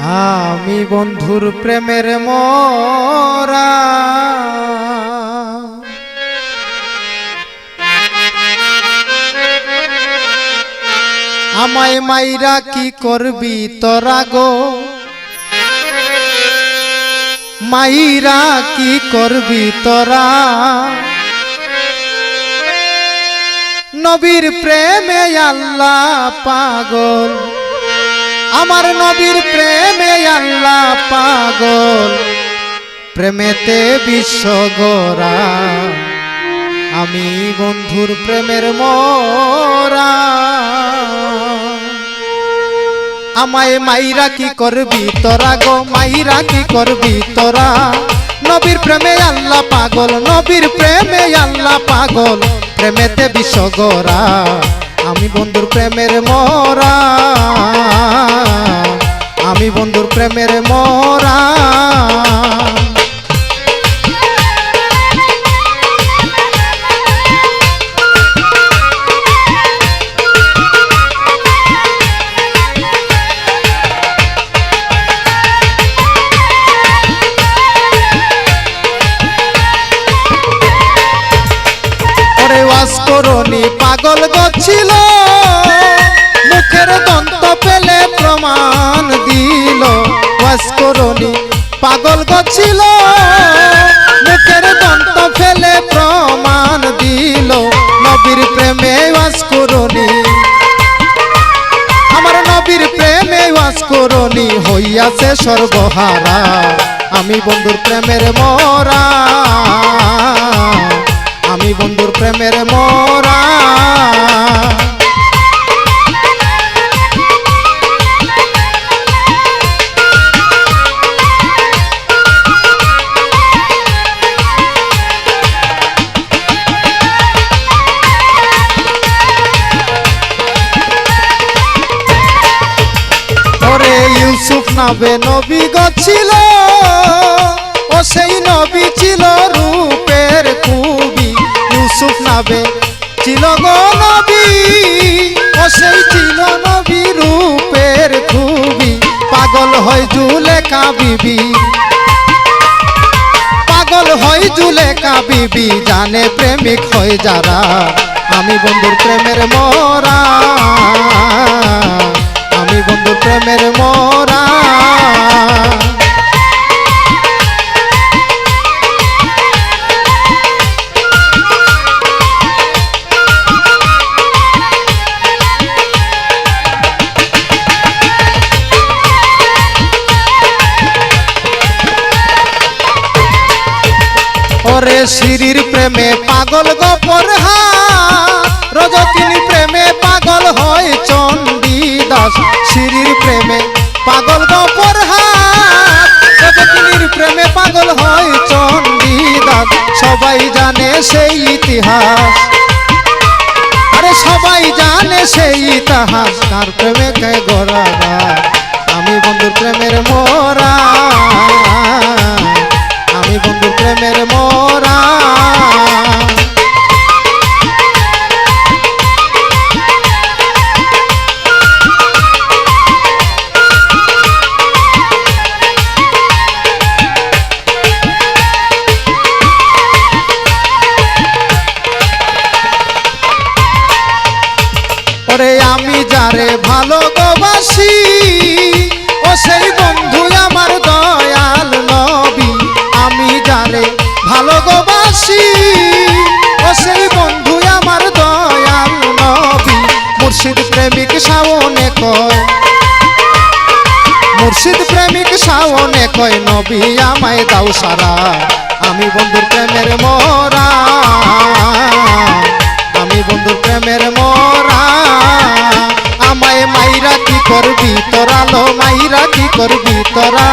আমি বন্ধুর প্রেমের মরা। আমায় মাইরা কি করবি তোরা গো? মাইরা কি করবি তোরা? নবীর প্রেমে আল্লাহ পাগল। আমার নবীর প্রেমে আল্লাহ পাগল, প্রেমেতে বিশ্ব গোরা আমি বন্ধুর প্রেমের মরা আমায় মাইরা কি করবি তোরা গো, মাইরা কি করবি তোরা? নবীর প্রেমে আল্লাহ পাগল, নবীর প্রেমে আল্লাহ পাগল, প্রেমেতে বিশ্বগরা আমি বন্ধুর প্রেমের মরা। আমি বন্ধুর প্রেমের মরা। ওয়াজ করনি পাগল গছিল। মুখের দন্ত পেলে প্রমাণ দিল। করনি পাগল গছিল। মুখের দন্ত ফেলে প্রমাণ দিল। নবীর প্রেমে করনি আমার নবীর প্রেমে করনি হইয়াছে সর্বহারা আমি বন্ধুর প্রেমের মরা। আমি বন্ধুর প্রেমের মরা। নাবে নবী গছিল ও সেই নবী ছিল রূপের খুবই। ইউসুফ নাবে ছিল গো নবী। ও সেই ছিল নবী রূপের খুবই। পাগল হয় জুলেখা বিবি। পাগল হয় জুলেখা বিবি, জানে প্রেমিক হয় যারা। আমি বন্ধুর প্রেমের মরা। আমি বন্ধুর প্রেমের মরা। ওরে প্রেমে পাগল গোপর রজকিনী চণ্ডীদাস প্রেমে পাগল গোপর হাতির প্রেমে পাগল হয় চণ্ডীদাস। সবাই জানে সেই ইতিহাস। আরে সবাই জানে সেই ইতিহাস। তার প্রেমে কে গড়া আমি বন্ধুর প্রেমের মোরা। ওরে আমি যারে ভালোবাসি, ও সেই বন্ধু আমার দয়াল নবী। আমি যারে ভালোবাসি, ও সেই বন্ধু আমার দয়াল নবী। মুর্শিদ প্রেমিক শাওনে কয়, মুর্শিদ প্রেমিক শাওনে কয়, নবী আমায় দাও সারা। আমি বন্ধুর প্রেমের মরা করবি তোরা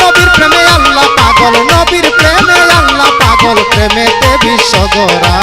নবীর প্রেমে আল্লাহ পাগল নবীর প্রেমে আল্লাহ পাগল প্রেমেতে বিশ্বগরা